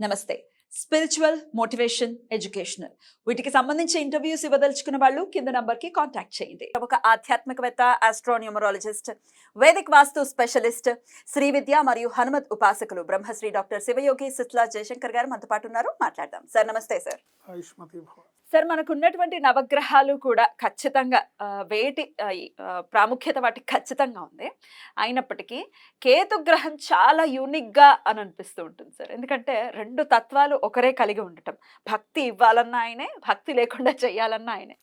నమస్తే. Spiritual motivation educational వీటికి సంబంధించి ఇంటర్వ్యూస్ ఇవ్వదలుచుకున్న వాళ్ళు కింద నంబర్కి కాంటాక్ట్ చేయండి. ఒక ఆధ్యాత్మికవేత్త astronumerologist vedic vastu specialist Shri విద్య మరియు హనుమత్ ఉపాసకులు బ్రహ్మశ్రీ డాక్టర్ శివయోగి సిస్లా జయశంకర్ గారు మనతో పాటు ఉన్నారు. మాట్లాడదాం. సార్ నమస్తే సార్. ఆయుష్మతి భవ సార్ మనకు ఉన్నటువంటి నవగ్రహాలు కూడా ఖచ్చితంగా వేటి ప్రాముఖ్యత వాటికి ఖచ్చితంగా ఉంది. అయినప్పటికీ కేతు గ్రహం చాలా యూనిక్గా అని అనిపిస్తూ ఉంటుంది సార్. ఎందుకంటే రెండు తత్వాలు ఒకరే కలిగి ఉండటం. భక్తి ఇవ్వాలన్నా ఆయనే భక్తి లేకుండా చేయాలన్నా ఆయనే.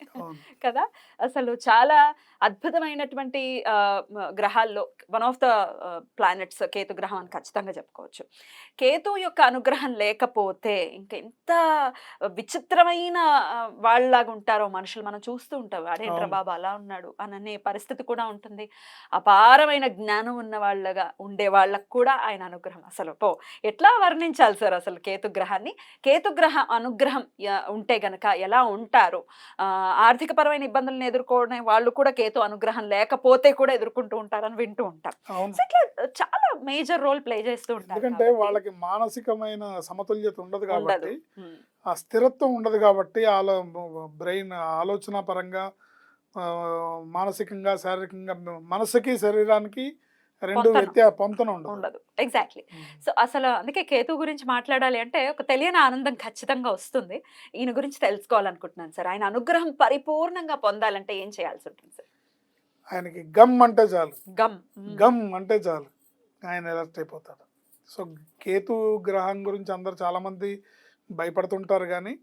కదా? అసలు చాలా అద్భుతమైనటువంటి గ్రహాల్లో one of the planets Ketu గ్రహం అని ఖచ్చితంగా చెప్పుకోవచ్చు. కేతు యొక్క అనుగ్రహం లేకపోతే ఇంకా ఎంత విచిత్రమైన వాళ్ళలాగా ఉంటారో మనుషులు మనం చూస్తూ ఉంటాం. అవును. బాబు అలా ఉన్నాడు అననే పరిస్థితి కూడా ఉంటుంది. అపారమైన జ్ఞానం ఉన్న వాళ్ళగా ఉండే వాళ్ళకు కూడా ఆయన అనుగ్రహం అసలు. పో ఎట్లా వర్ణించాలి సార్ అసలు కేతు గ్రహాన్ని? కేతు గ్రహ అనుగ్రహం ఉంటే గనక ఎలా ఉంటారు? ఆర్థిక పరమైన ఇబ్బందులను ఎదుర్కొనే వాళ్ళు కూడా కేతు అనుగ్రహం లేకపోతే కూడా ఎదుర్కొంటూ ఉంటారని వింటూ ఉంటాం. ఇట్లా చాలా మేజర్ రోల్ ప్లే చేస్తూ ఉంటారు ఎందుకంటే. వాళ్ళకి మానసికమైన సమతుల్యత ఉండదు కాబట్టి ఆ స్థిరత్వం ఉండదు కాబట్టి ఆలో బ్రెయిన్ ఆలోచన పరంగా మానసికంగా శారీరకంగా మనసుకి శరీరానికి రెండు పొంతన. ఉండదు. ఎగ్జాక్ట్లీ. సో అసలు అందుకే కేతు గురించి మాట్లాడాలి అంటే ఒక తెలియని ఆనందం ఖచ్చితంగా వస్తుంది. ఈయన గురించి తెలుసుకోవాలనుకుంటున్నాను సార్. ఆయన అనుగ్రహం పరిపూర్ణంగా పొందాలంటే ఏం చేయాల్సి ఉంటుంది సార్? ఆయనకి గమ్ అంటే చాలు. గమ్. గమ్ అంటే చాలు. ఆయన ఎలర్ట్ అయిపోతాడు. సో కేతు గ్రహం గురించి అందరు చాలామంది భయపడుతుంటారు కానీ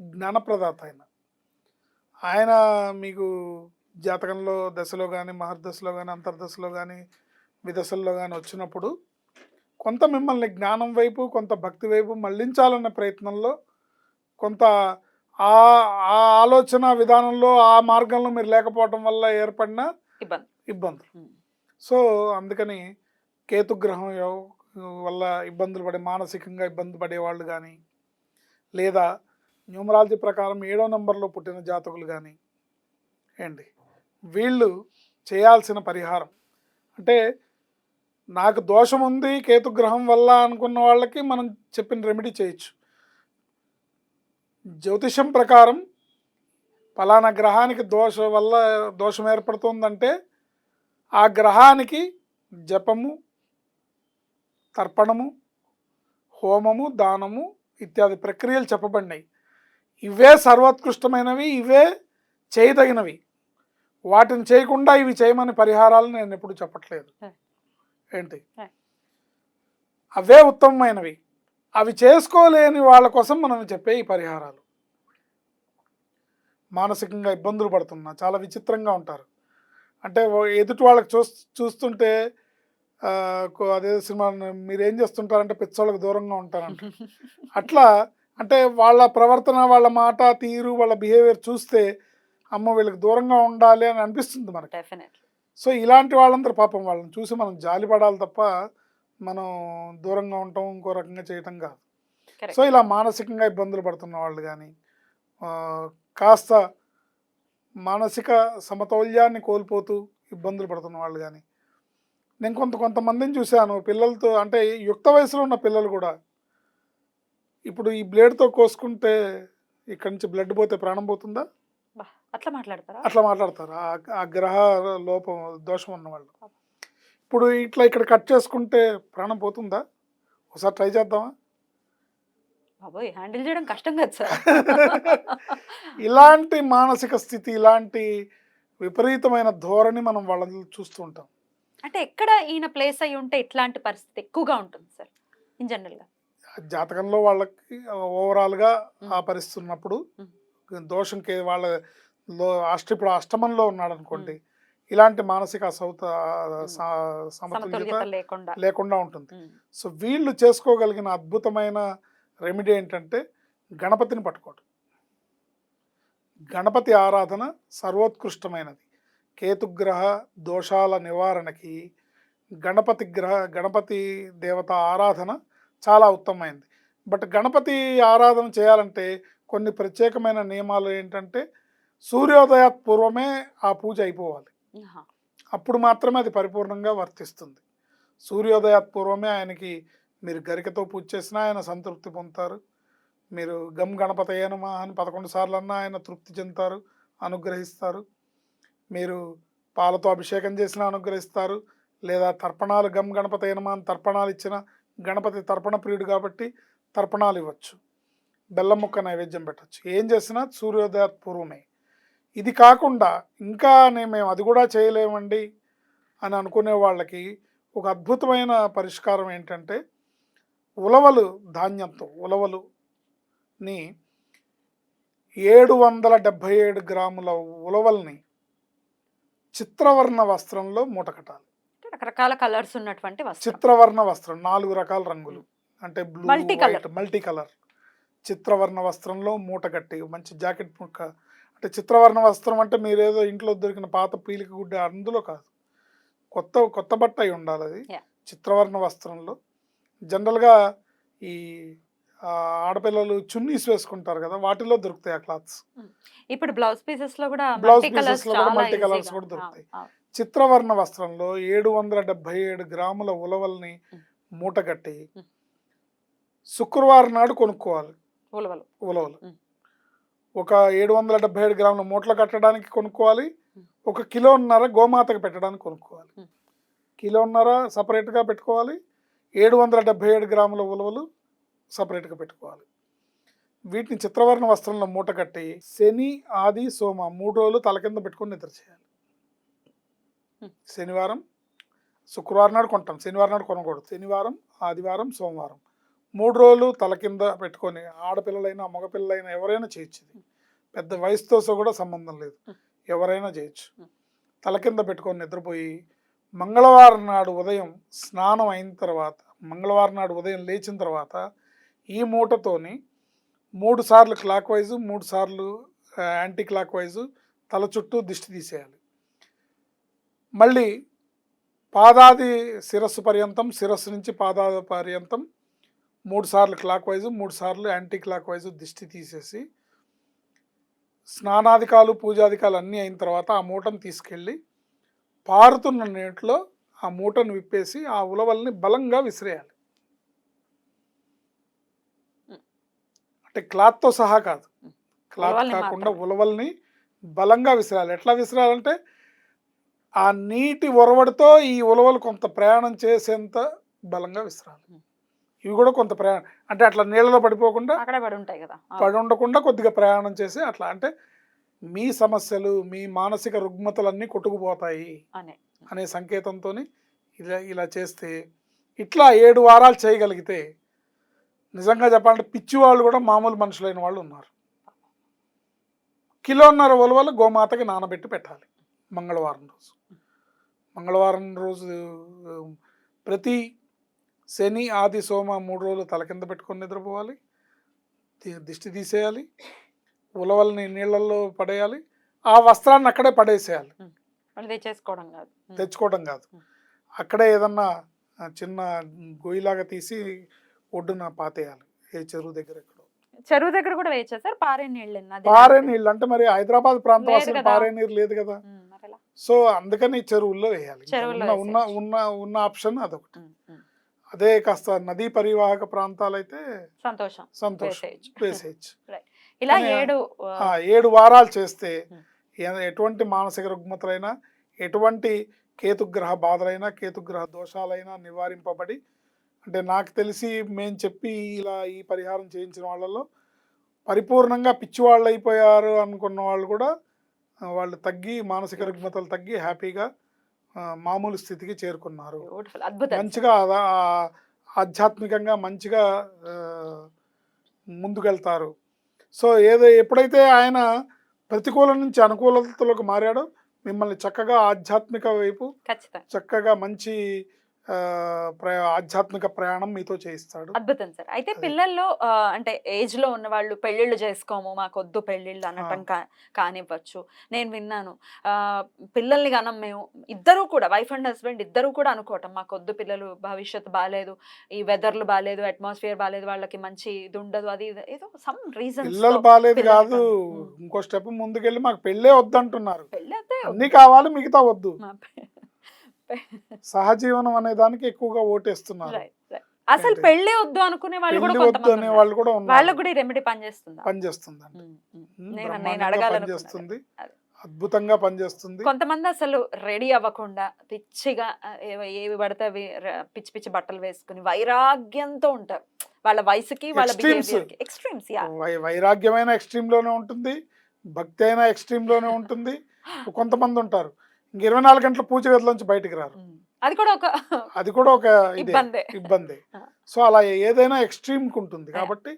జ్ఞానప్రదాత ఆయన. ఆయన మీకు జాతకంలో దశలో కానీ మహర్దశలో కానీ అంతర్దశలో కానీ విదశల్లో కానీ వచ్చినప్పుడు కొంత మిమ్మల్ని జ్ఞానం వైపు కొంత భక్తి వైపు మళ్ళించాలనే ప్రయత్నంలో కొంత ఆ ఆలోచన విధానంలో ఆ మార్గంలో మీరు లేకపోవటం వల్ల ఏర్పడిన ఇబ్బంది. ఇబ్బందులు. సో అందుకని కేతుగ్రహం వల్ల ఇబ్బందులు పడే మానసికంగా ఇబ్బంది పడేవాళ్ళు కానీ లేదా న్యూమరాలజీ ప్రకారం ఏడో నెంబర్లో పుట్టిన జాతకులు కానీ ఏంటి? వీళ్ళు చేయాల్సిన పరిహారం. అంటే నాకు దోషం ఉంది కేతుగ్రహం వల్ల అనుకున్న వాళ్ళకి మనం చెప్పిన రెమెడీ చేయొచ్చు. జ్యోతిషం ప్రకారం పలానా గ్రహానికి దోష వల్ల దోషం ఏర్పడుతుందంటే ఆ గ్రహానికి జపము తర్పణము హోమము దానము ఇత్యాది ప్రక్రియలు చెప్పబడినాయి. ఇవే సర్వోత్కృష్టమైనవి ఇవే చేయదగినవి. వాటిని చేయకుండా ఇవి చేయమని పరిహారాలు నేను ఎప్పుడు చెప్పట్లేదు. ఏంటి. అవే ఉత్తమమైనవి. అవి చేసుకోలేని వాళ్ళ కోసం మనం చెప్పే ఈ పరిహారాలు. మానసికంగా ఇబ్బందులు పడుతున్నా చాలా విచిత్రంగా ఉంటారు. అంటే ఎదుటి వాళ్ళకి చూస్తుంటే అదే సినిమా మీరేం చేస్తుంటారంటే పిచ్చోళ్ళకి దూరంగా ఉంటారంట. అట్లా అంటే వాళ్ళ ప్రవర్తన వాళ్ళ మాట తీరు వాళ్ళ బిహేవియర్ చూస్తే అమ్మ వీళ్ళకి దూరంగా ఉండాలి అని అనిపిస్తుంది మనకి. డెఫినెట్లీ సో ఇలాంటి వాళ్ళందరూ పాపం వాళ్ళని చూసి మనం జాలి పడాలి తప్ప మనం దూరంగా ఉండటం ఇంకో రకంగా చేయటం కాదు. సో ఇలా మానసికంగా ఇబ్బందులు పడుతున్న వాళ్ళు కానీ కాస్త మానసిక సమతౌల్యాన్ని కోల్పోతూ ఇబ్బందులు పడుతున్న వాళ్ళు కానీ నేను కొంత కొంతమందిని చూశాను. పిల్లలతో అంటే యుక్త వయసులో ఉన్న పిల్లలు కూడా. ఇప్పుడు ఈ బ్లేడ్తో కోసుకుంటే ఇక్కడి నుంచి బ్లడ్ పోతే ప్రాణం పోతుందా? అట్లా మాట్లాడతారా? అట్లా మాట్లాడతారు? ఆ- గ్రహ లోపం దోషం ఉన్నవాళ్ళు. ఇప్పుడు ఇట్లా ఇక్కడ కట్ చేసుకుంటే ప్రాణం పోతుందా? ఒకసారి ట్రై చేద్దామా? బాబోయ్ హ్యాండిల్ చేయడం కష్టం కదా సార్. ఇలాంటి మానసిక స్థితి ఇలాంటి విపరీతమైన ధోరణి మనం వాళ్ళని చూస్తూ ఉంటాం. అంటే ఎక్కడ ఈయన ప్లేస్ అయి ఉంటే ఇట్లాంటి పరిస్థితి ఎక్కువగా ఉంటుంది సార్ ఇన్ జనరల్గా జాతకంలో వాళ్ళకి ఓవరాల్గా ఆ. పరిస్థితి ఉన్నప్పుడు మ్. దోషం కే వాళ్ళ అష్ట ఇప్పుడు అష్టమంలో ఉన్నాడు అనుకోండి ఇలాంటి మానసిక అసౌత స- సమతుల్యత లేకుండా. ఉంటుంది. సో వీళ్ళు చేసుకోగలిగిన అద్భుతమైన రెమెడీ ఏంటంటే గణపతిని పట్టుకోవడం గణపతి ఆరాధన సర్వోత్కృష్టమైనది. కేతుగ్రహ దోషాల నివారణకి గణపతి గ్రహ గణపతి దేవత ఆరాధన చాలా ఉత్తమమైనది బట్ గణపతి ఆరాధన చేయాలంటే కొన్ని ప్రత్యేకమైన నియమాలు ఏంటంటే సూర్యోదయాత్ పూర్వమే ఆ పూజ అయిపోవాలి. అప్పుడు మాత్రమే అది పరిపూర్ణంగా వర్తిస్తుంది. సూర్యోదయాత్ పూర్వమే ఆయనకి మీరు గరికతో పూజ చేసినా ఆయన సంతృప్తి పొందుతారు. మీరు గమ్ గణపతయ్య నమః అని పదకొండు సార్లు అన్నా ఆయన తృప్తి చెందుతారు అనుగ్రహిస్తారు. మీరు పాలతో అభిషేకం చేసినా అనుగ్రహిస్తారు. లేదా తర్పణాలు గమ్ గణపతి అయినమా అని తర్పణాలు ఇచ్చిన గణపతి తర్పణ ప్రియుడు కాబట్టి తర్పణాలు ఇవ్వచ్చు. బెల్లం ముక్క నైవేద్యం పెట్టచ్చు. ఏం చేసినా సూర్యోదయ పూర్వమే ఇది కాకుండా ఇంకా నే- మేము అది కూడా చేయలేమండి అని అనుకునే వాళ్ళకి ఒక అద్భుతమైన పరిష్కారం ఏంటంటే ఉలవలు ధాన్యంతో ఉలవలుని ఏడు వందల డెబ్భై ఏడు గ్రాముల ఉలవల్ని చిత్రవర్ణ వస్త్రంలో మూట కట్టాలి. రకరకాల కలర్స్ ఉన్నటువంటి చిత్రవర్ణ వస్త్రం నాలుగు రకాల రంగులు. అంటే blue colour. White multi colour చిత్రవర్ణ వస్త్రంలో మూట కట్టి మంచి జాకెట్ ముక్క. అంటే చిత్రవర్ణ వస్త్రం అంటే మీరేదో ఇంట్లో దొరికిన పాత పీలిక గుడ్డ అందులో కాదు. కొత్త కొత్త బట్ట అయి ఉండాలి అది. చిత్రవర్ణ వస్త్రంలో. జనరల్గా ఈ ఆడపిల్లలు చున్నీస్ వేసుకుంటారు కదా వాటిలో దొరుకుతాయి ఆ క్లాత్స్ ఇప్పుడు బ్లౌజ్ పీసెస్లో కూడా మల్టీ కలర్స్ pieces లో కూడా easy గా- కూడా దొరుకుతాయి. చిత్రవర్ణ వస్త్రంలో ఏడు వందల డెబ్బై ఏడు గ్రాముల ఉలవల్ని. మూట కట్టి Mm. శుక్రవారం నాడు కొనుక్కోవాలి ఉలవలు ఉలవలు. ఒక ఏడు వందల డెబ్బై ఏడు గ్రాముల మూటలు కట్టడానికి కొనుక్కోవాలి. ఒక కిలోన్నర గోమాతకు పెట్టడానికి కొనుక్కోవాలి. కిలోన్నర సపరేట్గా పెట్టుకోవాలి ఏడు వందల డెబ్బై ఏడు గ్రాముల ఉలవలు సపరేట్గా పెట్టుకోవాలి. వీటిని చిత్రవర్ణ వస్త్రంలో మూట కట్టి శని ఆది సోమ మూడు రోజులు తల కింద పెట్టుకొని నిద్ర చేయాలి. శనివారం శుక్రవారం నాడు కొంటాం. శనివారం నాడు కొనకూడదు. శనివారం ఆదివారం సోమవారం మూడు రోజులు తల కింద పెట్టుకొని ఆడపిల్లలైనా మగపిల్లలైనా ఎవరైనా చేయొచ్చు ఇది. పెద్ద వయసుతో సో కూడా సంబంధం లేదు. ఎవరైనా చేయొచ్చు. తల కింద పెట్టుకొని నిద్రపోయి మంగళవారం నాడు ఉదయం స్నానం అయిన తర్వాత మంగళవారం నాడు ఉదయం లేచిన తర్వాత ఈ మూటతోని మూడు సార్లు క్లాక్ వైజ్ మూడు సార్లు యాంటీ క్లాక్ వైజు తల చుట్టూ దిష్టి తీసేయాలి. మళ్ళీ పాదాది శిరస్సు పర్యంతం శిరస్సు నుంచి పాదాది పర్యంతం మూడు సార్లు క్లాక్ వైజు మూడు సార్లు యాంటీ క్లాక్ వైజు దిష్టి తీసేసి స్నానాధికాలు పూజాధికాలు అన్నీ అయిన తర్వాత ఆ మూటను తీసుకెళ్ళి పారుతున్న నీటిలో ఆ మూటను విప్పేసి ఆ ఉలవల్ని బలంగా విసిరేయాలి. అంటే క్లాత్తో సహా కాదు. క్లాత్ కాకుండా. ఉలవల్ని బలంగా విసిరాలి. ఎట్లా విసిరాలంటే ఆ నీటి ఒరవడితో ఈ ఉలవలు కొంత ప్రయాణం చేసేంత బలంగా విసిరాలి. ఇవి కూడా కొంత ప్రయాణం అంటే అట్లా నీళ్ళలో పడిపోకుండా అక్కడే పడి ఉంటాయి కదా. ఆ, పడి ఉండకుండా కొద్దిగా ప్రయాణం చేసి అట్లా అంటే మీ సమస్యలు మీ మానసిక రుగ్మతలన్నీ కొట్టుకుపోతాయి అనే. అనే సంకేతంతో ఇలా ఇలా చేస్తే ఇట్లా ఏడు వారాలు చేయగలిగితే నిజంగా చెప్పాలంటే పిచ్చి వాళ్ళు కూడా మామూలు మనుషులైన వాళ్ళు ఉన్నారు. కిలోన్నర ఉలవలు గోమాతకి నానబెట్టి పెట్టాలి మంగళవారం రోజు. మంగళవారం రోజు ప్రతి శని ఆది సోమ మూడు రోజులు తల కింద పెట్టుకొని నిద్రపోవాలి. దిష్టి తీసేయాలి. ఉలవల్ని నీళ్ళల్లో పడేయాలి. ఆ వస్త్రాన్ని అక్కడే పడేసేయాలి. తెచ్చేసుకోవడం కాదు. తెచ్చుకోవడం కాదు. అక్కడే ఏదన్నా చిన్న గొయ్యిలాగా తీసి ఒడ్డున పాతేయాలి. ఏ చెరువు దగ్గర ఎక్కడో. చెరువు దగ్గర కూడా వేచేసారు పారే నీళ్ళు పారే. నీళ్ళు. అంటే మరి హైదరాబాద్ ప్రాంతం అసలు. పారే నీరు లేదు కదా? సో అందుకని చెరువుల్లో వేయాలి. ఉన్న ఉన్న. ఉన్న ఆప్షన్ అదొకటి. అదే కాస్త నదీ పరివాహక ప్రాంతాలైతే సంతోషం. సంతోషం. వేసేయచ్చు. ఇలా ఏడు ఏడు వారాలు చేస్తే ఎటువంటి మానసిక రుగ్మతలైనా ఎటువంటి కేతుగ్రహ బాధలైనా కేతుగ్రహ దోషాలైనా నివారింపబడి అంటే నాకు తెలిసి మేము చెప్పి ఇలా ఈ పరిహారం చేయించిన వాళ్ళలో పరిపూర్ణంగా పిచ్చివాళ్ళు అయిపోయారు అనుకున్న వాళ్ళు కూడా వాళ్ళు తగ్గి మానసిక రుగ్మతలు తగ్గి హ్యాపీగా మామూలు స్థితికి చేరుకున్నారు. మంచిగా ఆధ్యాత్మికంగా మంచిగా ముందుకెళ్తారు. సో ఏదో ఎప్పుడైతే ఆయన ప్రతికూలం నుంచి అనుకూలతలోకి మారాడో మిమ్మల్ని చక్కగా ఆధ్యాత్మిక వైపు చక్కగా మంచి ఆధ్యాత్మిక ప్రయాణం మీతో చేయిస్తాడు. అద్భుతం సార్. అయితే. పిల్లల్లో అంటే ఏజ్లో ఉన్న వాళ్ళు పెళ్ళిళ్ళు చేసుకోము మాకు వద్దు పెళ్ళిళ్ళు అనటం కానివ్వచ్చు. నేను విన్నాను. ఆ, పిల్లల్ని గానం మేము ఇద్దరు కూడా వైఫ్ అండ్ హస్బెండ్ ఇద్దరు కూడా అనుకోవటం. మాకు వద్దు పిల్లలు భవిష్యత్తు బాగాలేదు ఈ వెదర్లు బాగాలేదు అట్మాస్ఫియర్ బాగాలేదు వాళ్ళకి మంచి ఇది ఉండదు అది ఏదో సమ్ రీజన్ పిల్లలు బాగాలేదు కాదు. ఇంకో స్టెప్ ముందుకెళ్ళి మాకు పెళ్ళే వద్దంటున్నారు. పెళ్ళి అయితే అన్ని కావాలి మిగతా వద్దు. సహజీవనం అనే దానికి ఎక్కువగా ఓటేస్తున్నారు. అసలు? పెళ్ళే వద్దు అనుకునే వాళ్ళు కూడా పెళ్ళి వద్దు కొంతమంది అనే. వాళ్ళు కూడా ఉన్నారు. వాళ్ళకు కూడా రెమెడీ పనిచేస్తుందా? పనిచేస్తుందండి. ఉమ్, నేను పనిచేస్తుంది. అది. అద్భుతంగా పనిచేస్తుంది. కొంతమంది అసలు రెడీ అవ్వకుండా పిచ్చిగా ఏవ- పడితే అవి పిచ్చి పిచ్చి బట్టలు వేసుకుని వైరాగ్యంతో ఉంటారు. వాళ్ళ వయసుకి వాళ్ళ ఎక్స్ట్రీమ్స్ వైరాగ్యమైన ఎక్స్ట్రీమ్లోనే ఉంటుంది భక్తి అయినా ఎక్స్ట్రీమ్లోనే ఉంటుంది. కొంతమంది ఉంటారు. ఇంక ఇరవై నాలుగు గంటల పూజ గదిలోంచి బయటికి రారు. అది కూడా ఒక అది కూడా ఒక ఇదే ఇబ్బందే. ఇబ్బంది. సో అలా ఏదైనా కి ఉంటుంది కాబట్టి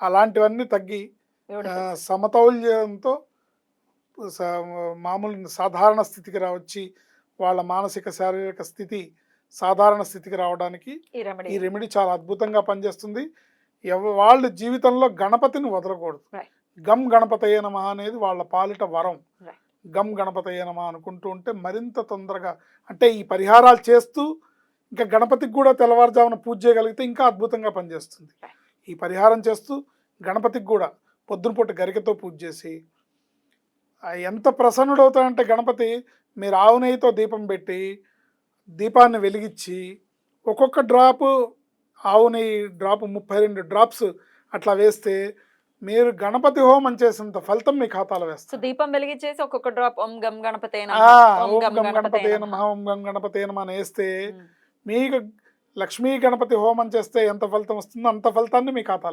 అలాంటివన్నీ తగ్గి. సమతౌల్యంతో మామూలు సాధారణ స్థితికి రావచ్చి వాళ్ళ మానసిక శారీరక స్థితి సాధారణ స్థితికి రావడానికి ఈ రెమెడీ చాలా అద్భుతంగా పనిచేస్తుంది. వాళ్ళ జీవితంలో గణపతిని వదలకూడదు. గమ్ గణపతయ్య నమ అనేది వాళ్ళ పాలిట వరం. గమ్ గణపతయ్యనమా అనుకుంటూ ఉంటే మరింత తొందరగా అంటే ఈ పరిహారాలు చేస్తూ ఇంకా గణపతికి కూడా తెల్లవారుజామున పూజ చేయగలిగితే ఇంకా అద్భుతంగా పనిచేస్తుంది. ఈ పరిహారం చేస్తూ గణపతికి కూడా పొద్దునపూట గరికతో పూజ చేసి ఎంత ప్రసన్నుడవుతాడంటే గణపతి మీరు ఆవు నెయ్యితో దీపం పెట్టి దీపాన్ని వెలిగించి ఒక్కొక్క డ్రాపు ఆవు నెయ్యి డ్రాప్ ముప్పై రెండు డ్రాప్స్ అట్లా వేస్తే మీరు గణపతి హోమం చేసినంత ఫలితం మీ ఖాతాలో వేస్తారు దీపం వెలిగించేసి ఒక్కొక్క డ్రాప్ ఓం గం గణపతే ఓం గం గణపతే ఓం గం గణపతే అని వేస్తే మీకు లక్ష్మీ గణపతి హోమం చేస్తే ఎంత ఫలితం వస్తుందో అంత ఫలితాన్ని మీ ఖాతాలో